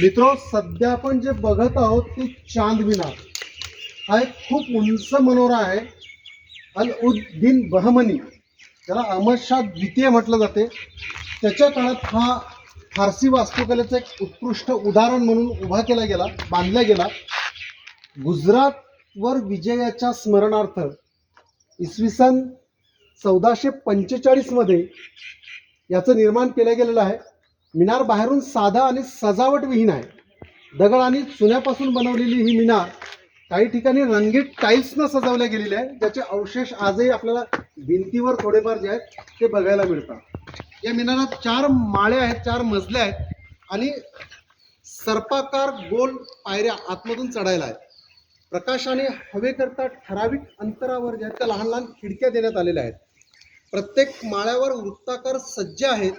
मित्र सध्या आपण जे बघत आहोत ते चांद मिनार हा एक खूप उंच मनोरा आहे. अल उद्दीन बहमनी. त्याला अहमद शाह द्वितीय म्हटलं जाते. त्याच्या काळात हा फारसी वास्तुकलेचं एक उत्कृष्ट उदाहरण म्हणून उभा केला गेला बांधला गेला. गुजरातवर विजयाच्या स्मरणार्थ इसवी सन चौदाशे पंचेचाळीसमध्ये याचं निर्माण केलं गेलेलं आहे. मिनार बाहेरून साधा आणि सजावट विहीन आहे. दगड आणि चुन्यापासून बनवलेली ही मिनार काही ठिकाणी रंगीत टाईल्सनं सजवल्या गेलेल्या आहे. ज्याचे अवशेष आजही आपल्याला भिंतीवर थोडेफार जे आहेत ते बघायला मिळतात. या मिनारात चार माळे आहेत चार मजल्या आहेत आणि सर्पाकार गोल पायऱ्या आतमधून चढायला आहेत. प्रकाशाने हवेकरता ठराविक अंतरावर ज्या आहेत त्या लहान लहान खिडक्या देण्यात आलेल्या आहेत. प्रत्येक माळ्यावर वृत्ताकार सज्ज आहेत.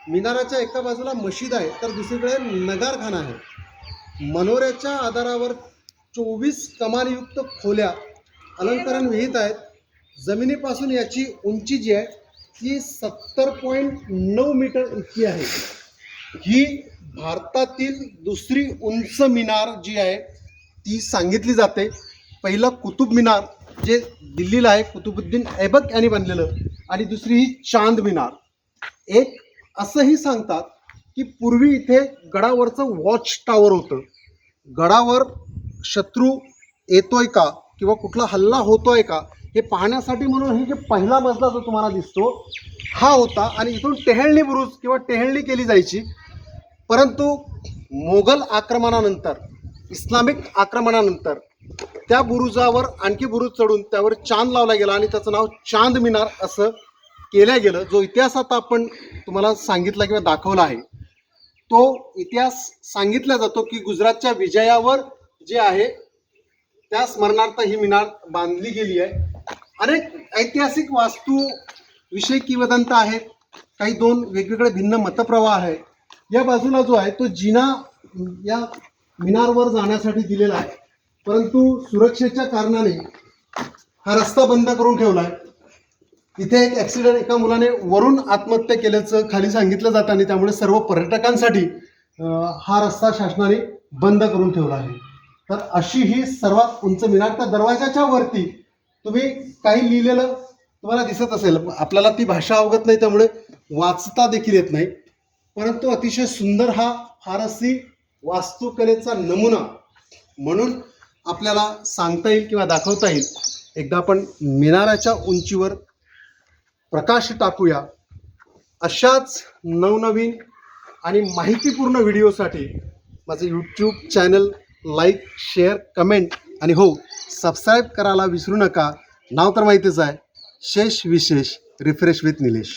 मिनाराच्या एका बाजूला मशीद आहे तर दुसरीकडे नगारखाना आहे. मनोऱ्याच्या आधारावर चोवीस कमानयुक्त खोल्या अलंकरण विहित आहेत. जमिनीपासून याची उंची जी आहे ती सत्तर पॉईंट नऊ मीटर इतकी आहे. ही भारतातील दुसरी उंच मिनार जी आहे ती सांगितली जाते. पहिलं कुतुब मिनार जे दिल्लीला आहे कुतुबुद्दीन ऐबक यांनी बनलेलं आणि दुसरी ही चांद मिनार. एक असंही सांगतात की पूर्वी इथे गडावरचं वॉच टावर होतं. गडावर शत्रू येतोय का किंवा कुठला हल्ला होतोय का हे पाहण्यासाठी म्हणून हे जे पहिला मजला जो तुम्हाला दिसतो हा होता आणि इथून टेहळणी बुरुज किंवा टेहळणी केली जायची. परंतु मोगल आक्रमणानंतर इस्लामिक आक्रमणानंतर त्या बुरुजावर आणखी बुरुज चढून त्यावर चांद लावला गेला आणि त्याचं नाव चांद मिनार असं केल्या गेलं जो इतिहास आता आपण तुम्हाला सांगितला किंवा दाखवला आहे तो इतिहास सांगितला जातो की गुजरातच्या विजयावर जे आहे त्या स्मरणार्थ ही मिनार बांधली गेली आहे. अनेक ऐतिहासिक वास्तू विषय किंवदंत आहेत काही दोन वेगवेगळे भिन्न मतप्रवाह आहे. या बाजूला जो आहे तो जिना या मिनारवर जाण्यासाठी दिलेला आहे. परंतु सुरक्षेच्या कारणाने हा रस्ता बंद करून ठेवला आहे. इथे एक ॲक्सिडेंट एका मुलाने वरून आत्महत्या केल्याचं खाली सांगितलं जातं आणि त्यामुळे सर्व पर्यटकांसाठी हा रस्ता शासनाने बंद करून ठेवला आहे. तर अशी ही सर्वात उंच मिनार. तर दरवाजाच्या वरती तुम्ही काही लिहिलेलं तुम्हाला दिसत असेल. आपल्याला ती भाषा अवगत नाही त्यामुळे वाचता देखील येत नाही. परंतु अतिशय सुंदर हा फारसी वास्तुकलेचा नमुना म्हणून आपल्याला सांगता येईल किंवा दाखवता येईल. एकदा आपण मिनाराच्या उंचीवर प्रकाश टाकूया अशाच नवनवीन आणि माहितीपूर्ण व्हिडिओसाठी माझं YouTube channel like share comment आणि हो सबस्क्राईब करायला विसरू नका. नाव तर माहितीच आहे. शेष विशेष रिफ्रेश विथ निलेश.